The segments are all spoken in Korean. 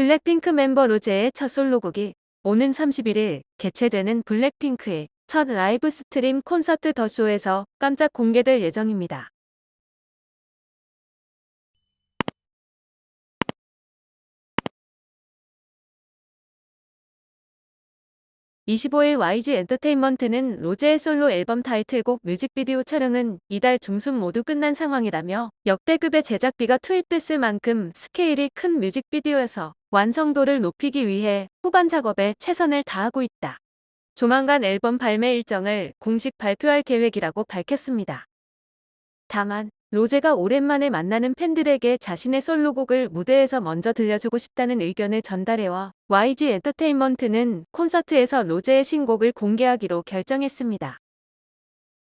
블랙핑크 멤버 로제의 첫 솔로곡이 오는 31일 개최되는 블랙핑크의 첫 라이브 스트림 콘서트 더쇼에서 깜짝 공개될 예정입니다. (25일) YG 엔터테인먼트는 로제의 솔로 앨범 타이틀곡 뮤직비디오 촬영은 이달 중순 모두 끝난 상황이라며 역대급의 제작비가 투입됐을 만큼 스케일이 큰 뮤직비디오에서 완성도를 높이기 위해 후반 작업에 최선을 다하고 있다. 조만간 앨범 발매 일정을 공식 발표할 계획이라고 밝혔습니다. 다만 로제가 오랜만에 만나는 팬들에게 자신의 솔로곡을 무대에서 먼저 들려주고 싶다는 의견을 전달해와 YG 엔터테인먼트는 콘서트에서 로제의 신곡을 공개하기로 결정했습니다.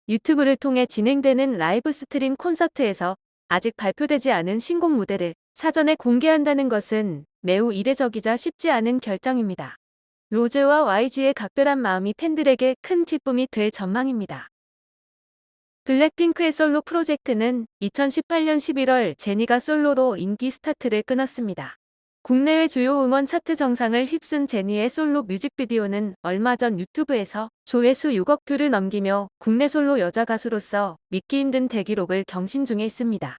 유튜브를 통해 진행되는 라이브 스트림 콘서트에서 아직 발표되지 않은 신곡 무대를 사전에 공개한다는 것은 매우 이례적이자 쉽지 않은 결정입니다. 로제와 YG의 각별한 마음이 팬들에게 큰 기쁨이 될 전망입니다. 블랙핑크의 솔로 프로젝트는 2018년 11월 제니가 솔로로 인기 스타트를 끊었습니다. 국내외 주요 음원 차트 정상을 휩쓴 제니의 솔로 뮤직비디오는 얼마 전 유튜브에서 조회수 6억 뷰를 넘기며 국내 솔로 여자 가수로서 믿기 힘든 대기록을 경신 중에 있습니다.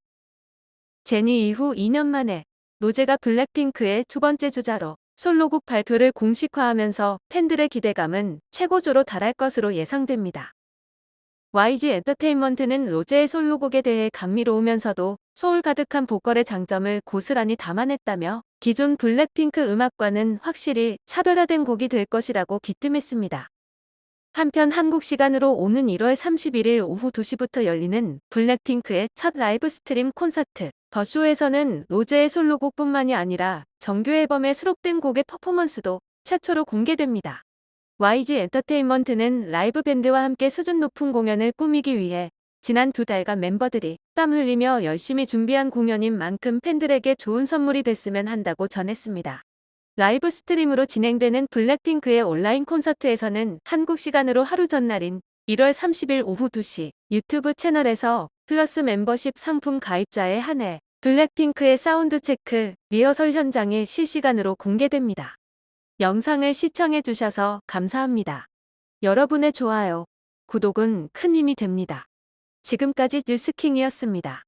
제니 이후 2년 만에 로제가 블랙핑크의 두 번째 주자로 솔로곡 발표를 공식화하면서 팬들의 기대감은 최고조로 달할 것으로 예상됩니다. YG 엔터테인먼트는 로제의 솔로곡에 대해 감미로우면서도 소울 가득한 보컬의 장점을 고스란히 담아냈다며 기존 블랙핑크 음악과는 확실히 차별화된 곡이 될 것이라고 기뜸했습니다. 한편 한국 시간으로 오는 1월 31일 오후 2시부터 열리는 블랙핑크의 첫 라이브 스트림 콘서트 더 쇼에서는 로제의 솔로곡뿐만이 아니라 정규 앨범에 수록된 곡의 퍼포먼스도 최초로 공개됩니다. YG 엔터테인먼트는 라이브 밴드와 함께 수준 높은 공연을 꾸미기 위해 지난 두 달간 멤버들이 땀 흘리며 열심히 준비한 공연인 만큼 팬들에게 좋은 선물이 됐으면 한다고 전했습니다. 라이브 스트림으로 진행되는 블랙핑크의 온라인 콘서트에서는 한국 시간으로 하루 전날인 1월 30일 오후 2시 유튜브 채널에서 플러스 멤버십 상품 가입자에 한해 블랙핑크의 사운드 체크, 리허설 현장이 실시간으로 공개됩니다. 영상을 시청해 주셔서 감사합니다. 여러분의 좋아요, 구독은 큰 힘이 됩니다. 지금까지 뉴스킹이었습니다.